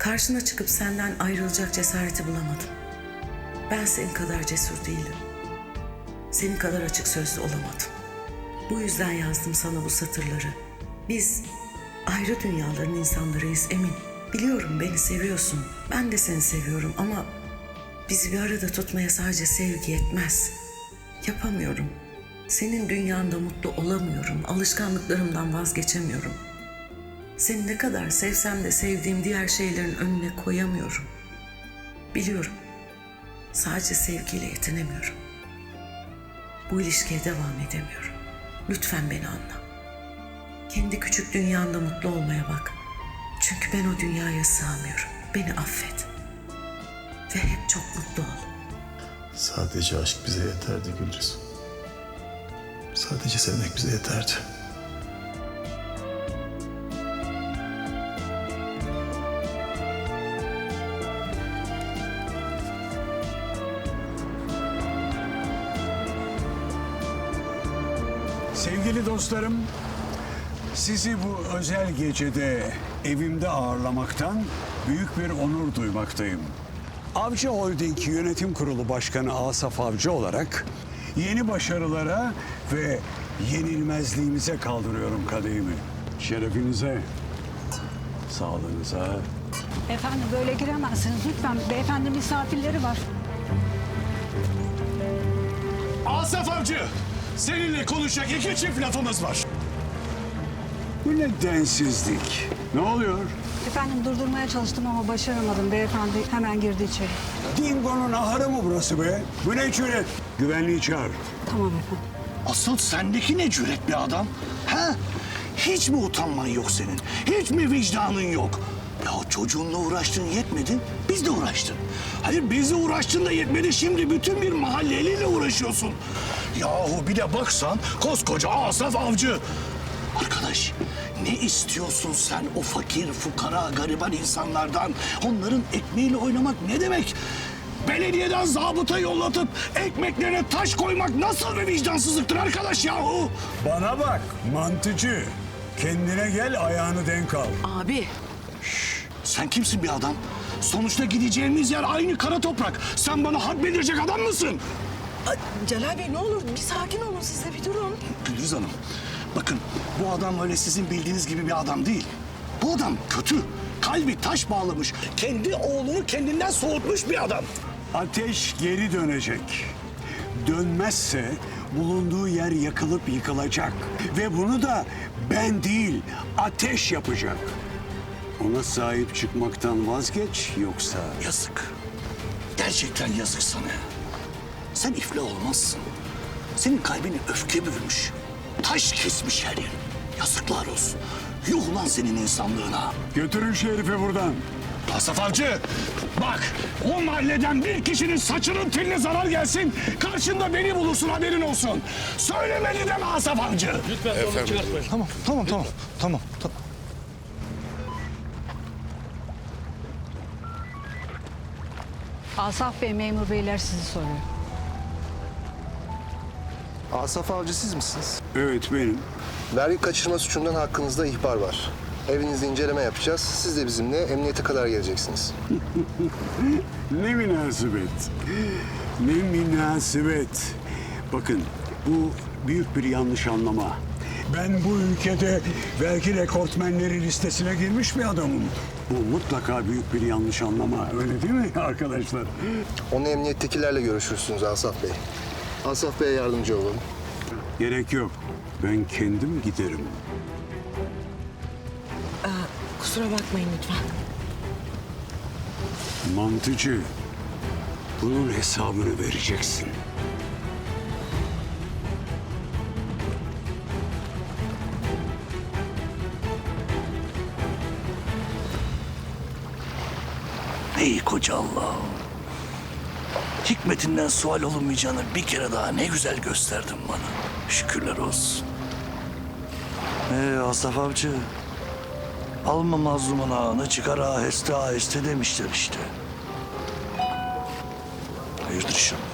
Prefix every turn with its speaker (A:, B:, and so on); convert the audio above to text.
A: Karşına çıkıp senden ayrılacak cesareti bulamadım. Ben senin kadar cesur değilim. Senin kadar açık sözlü olamadım. Bu yüzden yazdım sana bu satırları. Biz ayrı dünyaların insanlarıyız emin. Biliyorum beni seviyorsun. Ben de seni seviyorum ama bizi bir arada tutmaya sadece sevgi yetmez. Yapamıyorum. Senin dünyanda mutlu olamıyorum. Alışkanlıklarımdan vazgeçemiyorum. Seni ne kadar sevsem de sevdiğim diğer şeylerin önüne koyamıyorum. Biliyorum. Sadece sevgiyle yetinemiyorum. Bu ilişkiye devam edemiyorum. Lütfen beni anla. Kendi küçük dünyanda mutlu olmaya bak. Çünkü ben o dünyaya sığamıyorum. Beni affet. Ve hep çok mutlu ol.
B: Sadece aşk bize yeterdi Gülriz. Sadece sevmek bize yeterdi.
C: Sevgili dostlarım, sizi bu özel gecede evimde ağırlamaktan büyük bir onur duymaktayım. Avcı Holding Yönetim Kurulu Başkanı Asaf Avcı olarak yeni başarılara ve yenilmezliğimize kaldırıyorum kadehimi. Şerefinize, sağlığınıza,
D: Efendim böyle giremezsiniz lütfen. Beyefendi misafirleri var.
E: Asaf Avcı, seninle konuşacak iki çift lafımız var.
C: Bu ne densizlik? Ne oluyor?
D: Efendim durdurmaya çalıştım ama başaramadım. Beyefendi hemen girdi içeri.
C: Dingo'nun ahırı mı burası be? Bu ne cüret? Güvenliği çağır.
D: Tamam efendim.
E: Asıl sendeki ne cüret bir adam? Ha? Hiç mi utanman yok senin? Hiç mi vicdanın yok? Ya çocuğunla uğraştın yetmedi, biz de uğraştın. Hayır bizle uğraştın da yetmedi, şimdi bütün bir mahalleliyle uğraşıyorsun. Yahu bir de baksan koskoca Asaf Avcı. Arkadaş ne istiyorsun sen o fakir, fukara, gariban insanlardan? Onların ekmeğiyle oynamak ne demek? Belediyeden zabıta yollatıp ekmeklerine taş koymak nasıl bir vicdansızlıktır arkadaş yahu?
C: Bana bak mantıcı. Kendine gel ayağını denk al.
A: Abi
E: Sen kimsin bir adam? Sonuçta gideceğimiz yer aynı kara toprak. Sen bana had bildirecek adam mısın?
A: Celal Bey ne olur bir sakin olun siz de bir durun.
E: Gülriz Hanım, bakın bu adam öyle sizin bildiğiniz gibi bir adam değil. Bu adam kötü. Kalbi taş bağlamış. Kendi oğlunu kendinden soğutmuş bir adam.
C: Ateş geri dönecek. Dönmezse bulunduğu yer yakılıp yıkılacak. Ve bunu da ben değil ateş yapacak. Ona sahip çıkmaktan vazgeç yoksa...
E: Yazık. Gerçekten yazık sana. Sen iflah olmazsın. Senin kalbini öfke bürümüş. Taş kesmiş her yerin. Yazıklar olsun. Yuh lan senin insanlığına.
C: Götürün şu herifi buradan.
E: Asaf Avcı, bak o mahalleden bir kişinin saçının teline zarar gelsin, karşında beni bulursun haberin olsun. Söylemedi deme Asaf Avcı.
F: Tamam, tamam, tamam, tamam, tamam.
D: Asaf Bey, memur beyler sizi soruyor.
F: Asaf Avcı siz misiniz?
C: Evet benim.
G: Vergi kaçırma suçundan hakkınızda ihbar var. Evinizde inceleme yapacağız. Siz de bizimle emniyete kadar geleceksiniz.
C: Ne münasebet. Ne münasebet. Bakın bu büyük bir yanlış anlama. Ben bu ülkede vergi rekortmenleri listesine girmiş bir adamım. Bu mutlaka büyük bir yanlış anlama. Öyle değil mi arkadaşlar?
G: Onu emniyettekilerle görüşürsünüz Asaf Bey. Asaf Bey'e yardımcı olalım.
C: Gerek yok. Ben kendim giderim.
A: Kusura bakmayın lütfen.
C: Mantıcı. Bunun hesabını vereceksin.
E: Ey koca Allah'ım. Hikmetinden sual olunmayacağını bir kere daha ne güzel gösterdin bana. Şükürler olsun. Ee Asaf Avcı. Alma mazlumun ağını çıkar aheste aheste demişler işte. Hayırdır inşallah.